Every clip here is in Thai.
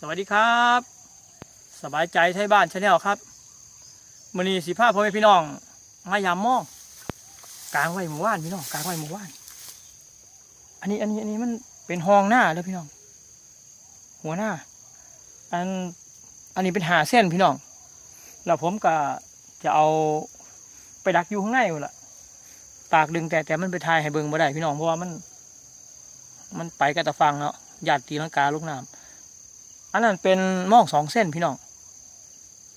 สวัสดีครับ สบายใจไทยบ้านชาแนลครับมือนี้สีผ้าพ่อแม่พี่น้อง มายามมองกลางไว้หมู่บ้านพี่น้องกลางไว้หมู่บ้าน อันนี้อันนี้อันนี้มันเป็นห้องหน้าเลยพี่น้อง หัวหน้า อันอันนี้เป็นหาเส้นพี่น้อง แล้วผมก็จะเอาไปดักอยู่ข้างในหมดละตากดึงแต่แต่มันไปทายให้เบิ่งบ่ได้พี่น้องเพราะว่ามัน มันไปกระตะฟังแล้วหยาดตีลังกาลูกน้ำ อันนั้นเป็นหม่องสองเส้นพี่น้อง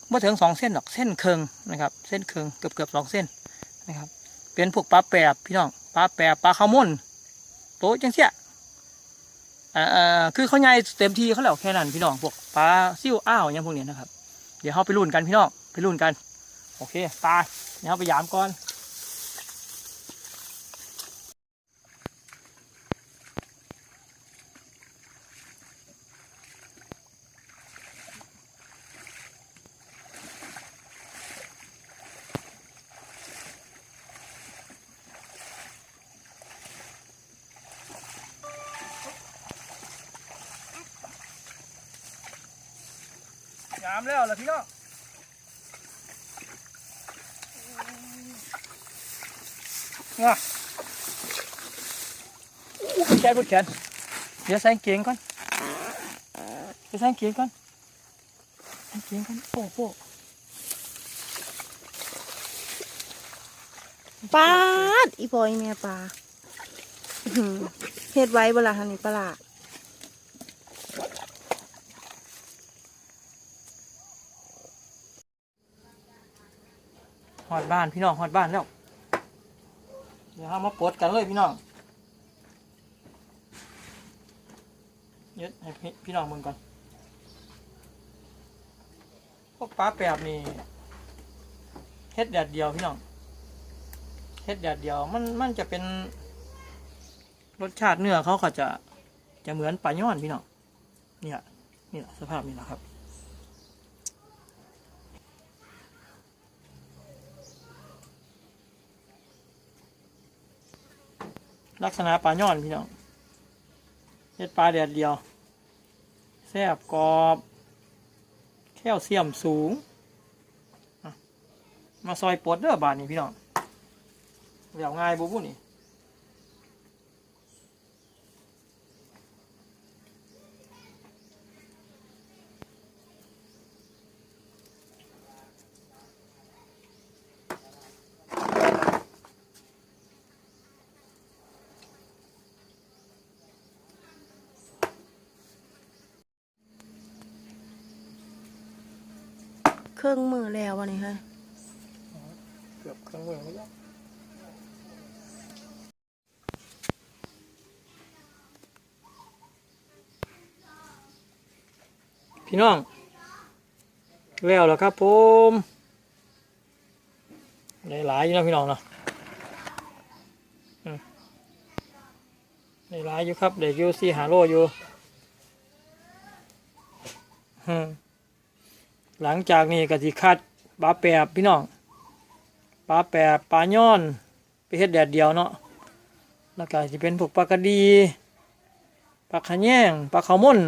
เมื่อถึงสองเส้นหรอกเส้นเคืองนะครับเส้นเคืองเกือบเกือบสองเส้นนะครับ เป็นพวกปลาแปบพี่น้องปลาแปบปลาข้าวม่นโตจังเสียอ่าอ่าคือเขาใหญ่เต็มที่เขาแล้วแค่นั้นพี่น้องพวกปลาซิ่วอ้าวอย่างพวกนี้นะครับ เดี๋ยวเราไปรุ่นกันพี่น้องไปรุ่นกัน โอเคตายเดี๋ยวเราไปยามก่อนามแล้วล่ะพี่น้องว้าวดแขนปวดแขนเดี๋ยวใส่กางเกงก่อนเดี๋ยวใส่กางเกงก่อนใส่กางเกงก่อนโอ้โหปลาอีพอยเมียปลาเฮ็ดไว้เวลาหันนี่ปลา หอดบ้านพี่น้องหอดบ้านแล้วเดี๋ยวเรามาปลดกันเลยพี่น้องยึดให้พี่พี่น้องมึงก่อนพวกปลาแปบนี่เฮ็ดแดดเดียวพี่น้องเฮ็ดแดดเดียวมันมันจะเป็นรสชาติเนื้อเขาก็จะจะเหมือนปลาย่อนพี่น้องเนี่ยนี่แหละสภาพนี่แหละครับ ลักษณะปลาย่อนพี่น้องเห็ดปลาแดดเดียวแซ่บกรอบแคลเซียมสูง มาซอยปดเด้อบาทนี่พี่น้องเดี๋ยวง่ายบุบุนี่ เครื่องมือแล้ววันนี้ฮะเกือบเครื่องมือแล้วพี่น้อง แล้วแล้วครับผมได้หลายอยู่นะพี่น้องเนาะอืมได้หลายอยู่ครับเด็กอยู่สี่หาโลอยู่อืม หลังจากนี้ก็สิคัดปลาแปบพี่น้องปลาแปบปลาย่อนไปเฮ็ดแดดเดียวเนาะแล้วก็จะเป็นพวกปลากระดีปลาขะแยงปลาขาวม่น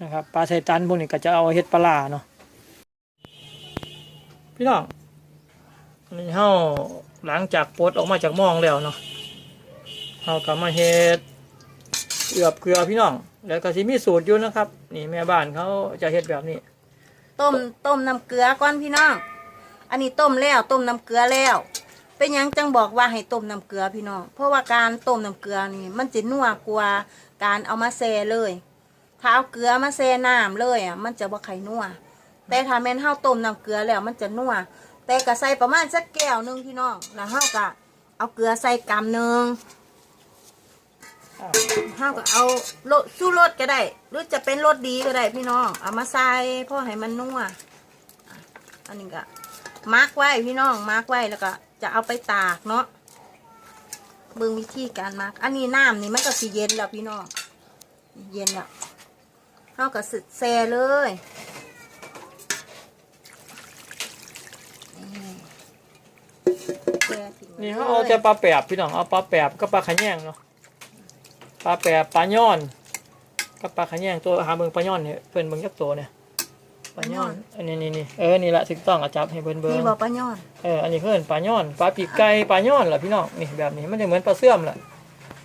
นะครับปลาไซตันพวกนี้ก็จะเอาเฮ็ดปลาลาเนาะพี่น้องนนี้เฮาหลังจากปลดออกมาจากมองแล้วเนาะเฮาก็มาเฮ็ดเอือบเกลือพี่น้อง แล้วก็สิมีสูตรอยู่นะครับ นี่แม่บ้านเขาจะเฮ็ดแบบนี้ ต้มต้มน้ำเกลือก่อนพี่น้อง อันนี้ต้มแล้วต้มน้ำเกลือแล้ว เป็นยังจังบอกว่าให้ต้มน้ำเกลือพี่น้อง เพราะว่าการต้มน้ำเกลือนี่ มันจะนัวกว่าการเอามาแซ่เลยถ้าเอาเกลือมาแซ่น้ำเลยอะมันจะบ่ไข่นัวแต่ถ้าแม่นเฮาต้มน้ำเกลือแล้วมันจะนัวแต่ก็ใส่ประมาณสักแก้วนึงพี่น้องแล้วเฮาก็เอาเกลือใส่กำหนึง เฮาวก็เอาโลสู้รสก็ได้ หรือจะเป็นรสดีก็ได้พี่น้อง เอามาใส่พ่อให้มันนัวอันนี้ก็มาร์กไว้พี่น้องมาร์กไว้แล้วก็ จะเอาไปตากเนาะเบิ่งวิธีการมาร์กอันนี้น้ำนี่มันก็สิเย็นแล้วพี่น้อง เย็นแล้วเฮาวก็สึดแซ่เลยนี่แซ่ทิ้งไว้นี่เขาเอาแต่ปลาแปบพี่น้องเอาปลาแปบก็ปลาขะแยงเนาะ ปลาแปบปลาย่อนกับปลาขะแยงตัวหาเบิ่งปลาย่อนเนี่ยเพิ่นเบิ่งจักตัวเนี่ยปลาย่อนอันนี้นี่นี่เออนี่แหละถูกต้องเอาจับให้เพิ่นเบิ่งนี่บ่ปลาย้อนเอออันนี้เพิ่นปลาย่อนปลาปีกไก่ปลาย่อนล่ะพี่น้องนี่แบบนี้มันจะเหมือนปลาเสื่อมแหละ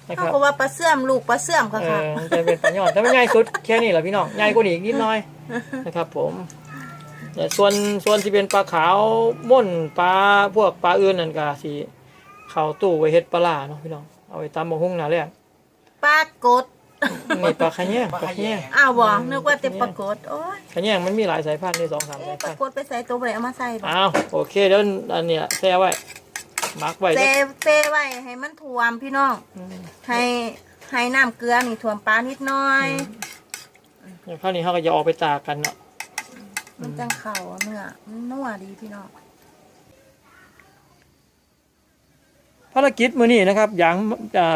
นะคเขารับก็ว่าปลาเสื่อมลูกปลาเสื่อมค่ะเอค่ะอมันจะเป็นปลาย่อนแต่ไม่ใหญ่สุดแค่นี้แหละพี่น้องใหญ่กว่านี้อีกนิดหน่อยนะครับ ผมแต่ส่วนส่วนที่เป็นปลาขาวม่นปลาพวกปลาอื่นนั่นก็สิเข้าตู้ไว้เฮ็ดปลาร้าเนาะพี่น้องเอาไว้ตำบักหุ่งหน้าแรก ปลากดนี่ปลาขะแยงปลาขะแยงอ้าวบ่นึกว่าแต่ปลากดโอ้ยขะแยงมันมีหลายสายพันธุ์ด้วยสองสามเอ๊ะสายปพัลานธุ์กดไปใส่ตัวบ่ได้เอามาใส่บ่อ้าวโอเคเดี๋ยวอันเนี้ยแช่ไว้มาร์กไว้เซแล้วเซไว้ให้มันท่วมพี่น้องอืมให้ให้น้ำเกลือนี่ท่วมปลานิดหน่อย เดี๋ยวคราวนี้เขาก็จะออกไปตากกันเนาะมันจังเข่าเนื้อมันนัวดีพี่น้อง ภารกิจมือนี้นะครับอย่าง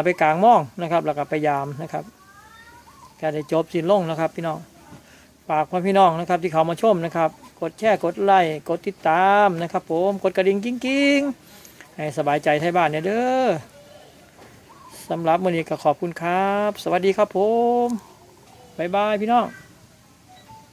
ไปกลางม่องนะครับ แล้วก็ไปยามนะครับก็ได้จบสิ้นลงนะครับ พี่น้องฝากพ่อพี่น้องนะครับ ที่เขามาชมนะครับ กดแชร์กดไลค์กดติดตามนะครับ ผมกดกระดิ่งกิ้งๆให้สบายใจไทยบ้านเนี่ยเด้อสำหรับมือนี้ก็ขอบคุณครับ สวัสดีครับผมบ๊ายบายพี่น้อง